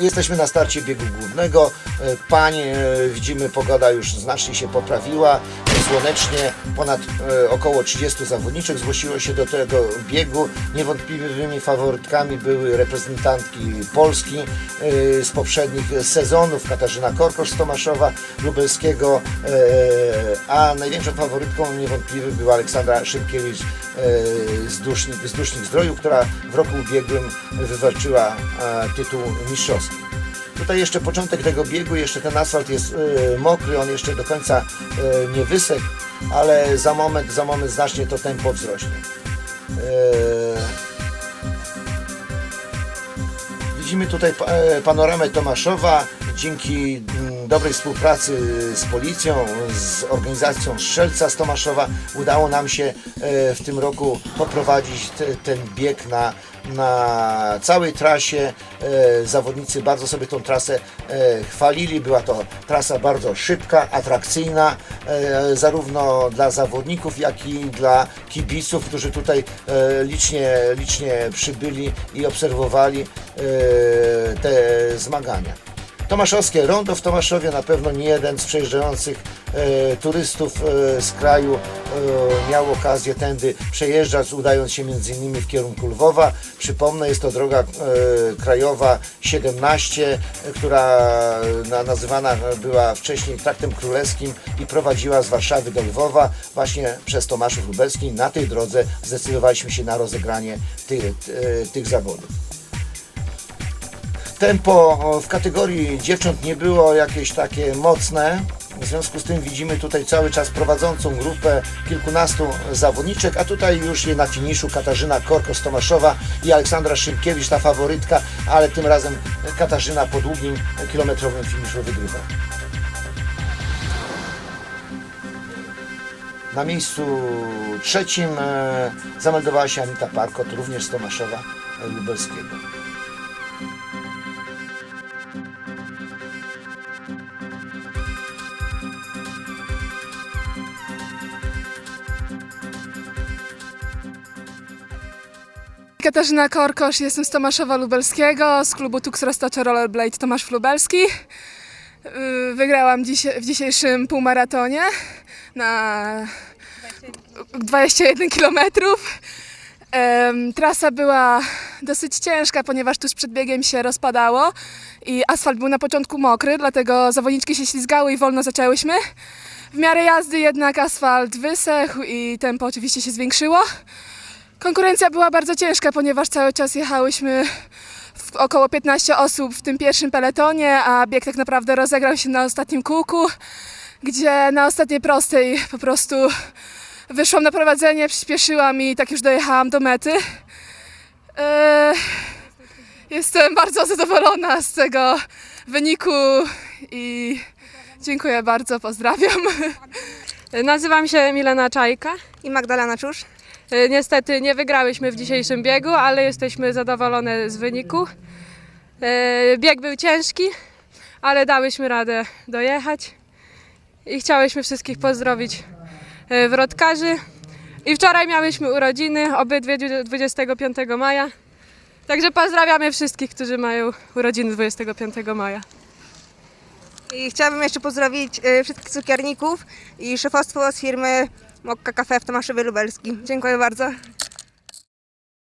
Jesteśmy na starcie biegu głównego. E, Panie, e, widzimy, pogoda już znacznie się poprawiła. Słonecznie ponad e, około 30 zawodniczek zgłosiło się do tego biegu. Niewątpliwymi faworytkami były reprezentantki Polski z poprzednich sezonów. Katarzyna Korkosz z Tomaszowa Lubelskiego, a największą faworytką niewątpliwie była Aleksandra Szymkiewicz e, z Dusznik, z Dusznik Zdroju, która w roku ubiegłym wywalczyła tytuł mistrzowski. Tutaj jeszcze początek tego biegu, jeszcze ten asfalt jest e, mokry, on jeszcze do końca e, nie wysechł, ale za moment, za moment znacznie to tempo wzrośnie. E, Widzimy tutaj e, panoramę Tomaszowa. Dzięki mm, dobrej współpracy z policją, z organizacją Strzelca z Tomaszowa udało nam się e, w tym roku poprowadzić te, ten bieg na, na całej trasie. E, Zawodnicy bardzo sobie tą trasę e, chwalili. Była to trasa bardzo szybka, atrakcyjna, zarówno dla zawodników, jak i dla kibiców, którzy tutaj licznie, licznie przybyli i obserwowali te zmagania. Tomaszowskie rondo w Tomaszowie na pewno nie jeden z przejeżdżających e, turystów e, z kraju e, miał okazję tędy przejeżdżać, udając się między innymi w kierunku Lwowa. Przypomnę, jest to droga e, krajowa 17, e, która na, nazywana była wcześniej traktem królewskim i prowadziła z Warszawy do Lwowa. Właśnie przez Tomaszów Lubelski na tej drodze zdecydowaliśmy się na rozegranie e, tych zawodów. Tempo w kategorii dziewcząt nie było jakieś takie mocne. W związku z tym widzimy tutaj cały czas prowadzącą grupę kilkunastu zawodniczek, a tutaj już je na finiszu Katarzyna Korko-Tomaszowa i Aleksandra Szymkiewicz, ta faworytka, ale tym razem Katarzyna po długim kilometrowym finiszu wygrywa. Na miejscu trzecim e, zameldowała się Anita Parkot, również z Tomaszowa Lubelskiego. Katarzyna Korkosz, jestem z Tomaszowa Lubelskiego, z klubu Tux Roztocza Rollerblade Tomasz Lubelski. Yy, Wygrałam w dzisiejszym półmaratonie na 21 km. Trasa była dosyć ciężka, ponieważ tuż przed biegiem się rozpadało i asfalt był na początku mokry, dlatego zawodniczki się ślizgały i wolno zaczęłyśmy. W miarę jazdy jednak asfalt wysechł i tempo oczywiście się zwiększyło. Konkurencja była bardzo ciężka, ponieważ cały czas jechałyśmy w około 15 osób w tym pierwszym peletonie, a bieg tak naprawdę rozegrał się na ostatnim kółku, gdzie na ostatniej prostej po prostu wyszłam na prowadzenie, przyspieszyłam i tak już dojechałam do mety. Eee, Jestem bardzo zadowolona z tego wyniku i dziękuję bardzo, pozdrawiam. Nazywam się Milena Czajka. i Magdalena Czusz. E, Niestety nie wygrałyśmy w dzisiejszym biegu, ale jesteśmy zadowolone z wyniku. E, Bieg był ciężki, ale dałyśmy radę dojechać. I chciałyśmy wszystkich pozdrowić e, wrotkarzy. I wczoraj miałyśmy urodziny, obydwie 25 maja. Także pozdrawiamy wszystkich, którzy mają urodziny 25 maja. I chciałabym jeszcze pozdrowić wszystkich cukierników i szefostwo z firmy Mokka Cafe w Tomaszowie Lubelskim. Dziękuję bardzo.